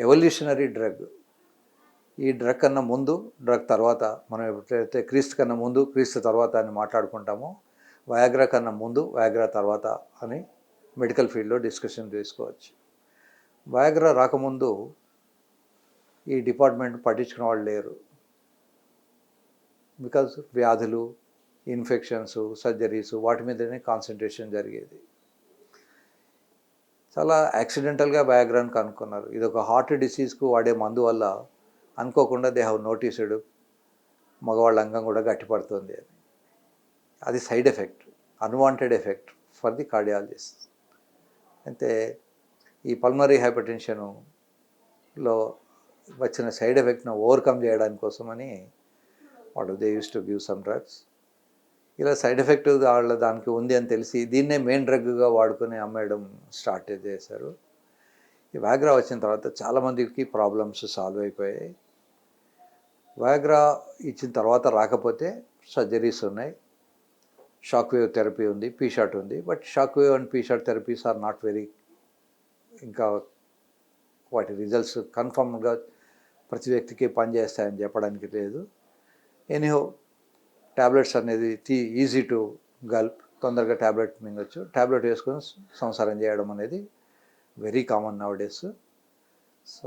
Evolutionary drug. ఈ drug కన్నా ముందు డ్రగ్ తర్వాత మనం ఎప్పుడైతే క్రీస్తు కన్నా ముందు క్రీస్తు తర్వాత అని మాట్లాడుకుంటామో వయాగ్రా కన్నా ముందు వయాగ్రా తర్వాత అని మెడికల్ ఫీల్డ్లో డిస్కషన్ చేసుకోవచ్చు. వయాగ్రా రాకముందు ఈ డిపార్ట్మెంట్ పట్టించుకునే వాళ్ళు లేరు. బికాజ్ వ్యాధులు ఇన్ఫెక్షన్స్ సర్జరీస్ వాటి మీదనే కాన్సన్ట్రేషన్ జరిగేది. చాలా యాక్సిడెంటల్గా బయాగ్రాన్ కనుక్కున్నారు. ఇది ఒక హార్ట్ డిసీజ్కు వాడే మందు వల్ల అనుకోకుండా దే హ్యావ్ నోటీస్డ్ మగవాళ్ళ అంగం కూడా గట్టిపడుతుంది అని. అది side effect unwanted effect for the cardiologist అయితే ఈ పల్మరీ హైపర్టెన్షన్లో వచ్చిన సైడ్ ఎఫెక్ట్ను ఓవర్కమ్ చేయడానికి కోసమని వాడు they use to give some drugs ఇలా సైడ్ ఎఫెక్ట్ వాళ్ళ దానికి ఉంది అని తెలిసి దీన్నే మెయిన్ డ్రగ్గా వాడుకొని అమ్మేయడం స్టార్ట్ చేశారు. ఈ వ్యాగ్రా వచ్చిన తర్వాత చాలామందికి ప్రాబ్లమ్స్ సాల్వ్ అయిపోయాయి. వ్యాగ్రా ఇచ్చిన తర్వాత రాకపోతే సర్జరీస్ ఉన్నాయి. షాక్ వేవ్ థెరపీ ఉంది పీషాట్ ఉంది. But shock wave and P shot therapies are not very ఇంకా వాటి రిజల్ట్స్ కన్ఫర్మ్గా ప్రతి వ్యక్తికి పనిచేస్తాయని చెప్పడానికి లేదు. ఎనీహో ట్యాబ్లెట్స్ అనేది తీ ఈజీ టు గల్ప్ తొందరగా ట్యాబ్లెట్ మింగొచ్చు. ట్యాబ్లెట్ వేసుకొని సంసారం చేయడం అనేది వెరీ కామన్ నవ్ డేస్.